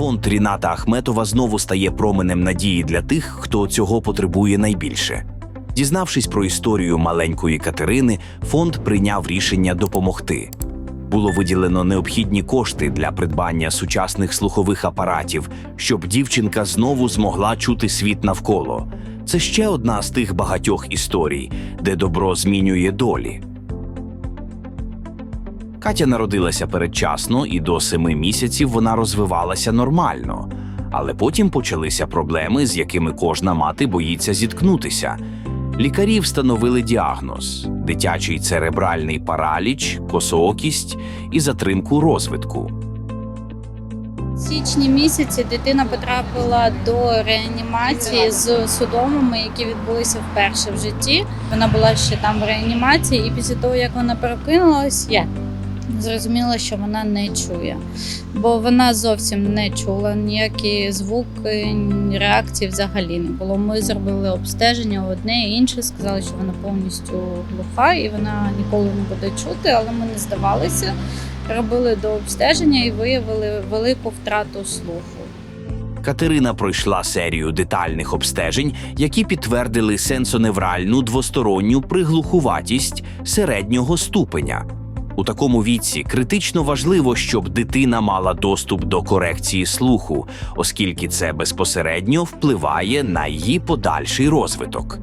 Фонд Ріната Ахметова знову стає променем надії для тих, хто цього потребує найбільше. Дізнавшись про історію маленької Катерини, фонд прийняв рішення допомогти. Було виділено необхідні кошти для придбання сучасних слухових апаратів, щоб дівчинка знову змогла чути світ навколо. Це ще одна з тих багатьох історій, де добро змінює долі. Катя народилася передчасно, і до семи місяців вона розвивалася нормально. Але потім почалися проблеми, з якими кожна мати боїться зіткнутися. Лікарі встановили діагноз: дитячий церебральний параліч, косоокість і затримку розвитку. В січні місяці дитина потрапила до реанімації з судомами, які відбулися вперше в житті. Вона була ще там в реанімації, і після того, як вона перекинулась, я зрозуміла, що вона не чує, бо вона зовсім не чула ніякі звуки, реакції взагалі не було. Ми зробили обстеження одне і інше, сказали, що вона повністю глуха і вона ніколи не буде чути, але ми не здавалися. Робили до обстеження і виявили велику втрату слуху. Катерина пройшла серію детальних обстежень, які підтвердили сенсоневральну двосторонню приглухуватість середнього ступеня У такому віці критично важливо, щоб дитина мала доступ до корекції слуху, оскільки це безпосередньо впливає на її подальший розвиток.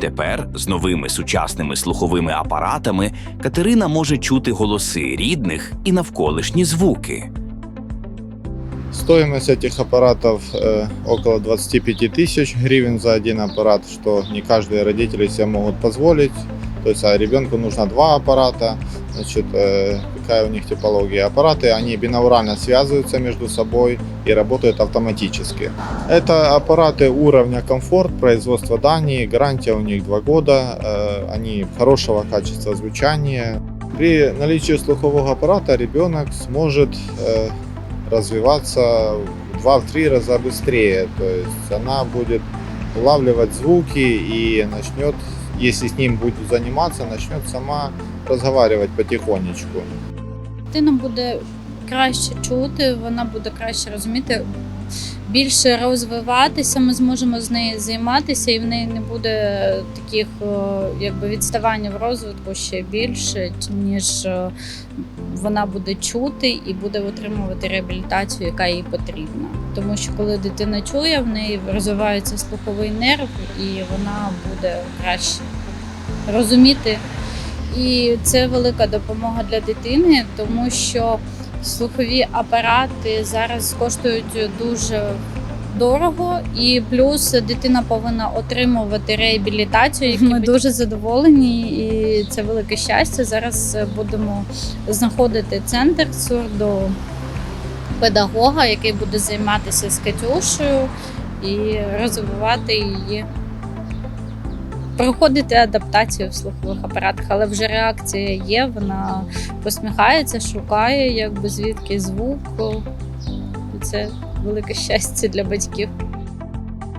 Тепер з новими сучасними слуховими апаратами Катерина може чути голоси рідних і навколишні звуки. Стоимость этих аппаратов э, около 25 тысяч гривен за один аппарат, что не каждые родители себе могут позволить. То есть а ребенку нужно два аппарата. Значит, э, какая у них типология? Аппараты, они бинаурально связываются между собой и работают автоматически. Это аппараты уровня комфорт, производства Дании, гарантия у них два года, э, они хорошего качества звучания. При наличии слухового аппарата ребенок сможет э, развиваться в 2-3 раза быстрее. То есть она будет улавливать звуки и начнет, если с ним будет заниматься, начнет сама разговаривать потихонечку. Дитина буде краще чути, вона буде краще розуміти, більше розвиватися. Ми зможемо з нею займатися, і в неї не буде таких е, якби відставання в розвитку ще більше, ніж е, вона буде чути і буде отримувати реабілітацію, яка їй потрібна. Тому що коли дитина чує, в неї розвивається слуховий нерв, і вона буде краще розуміти. І це велика допомога для дитини, тому що слухові апарати зараз коштують дуже дорого, і плюс дитина повинна отримувати реабілітацію. Ми дуже задоволені, і це велике щастя. Зараз будемо знаходити центр сурдопедагога, який буде займатися з Катюшею і розвивати її проходити адаптацію в слухових апаратах, але вже реакція є. Вона посміхається, шукає, якби звідки звук. Це велике щастя для батьків.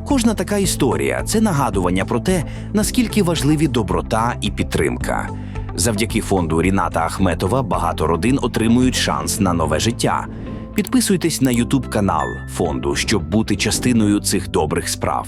Кожна така історія це нагадування про те, наскільки важливі доброта і підтримка. Завдяки фонду Ріната Ахметова багато родин отримують шанс на нове життя. Підписуйтесь на Ютуб канал фонду, щоб бути частиною цих добрих справ.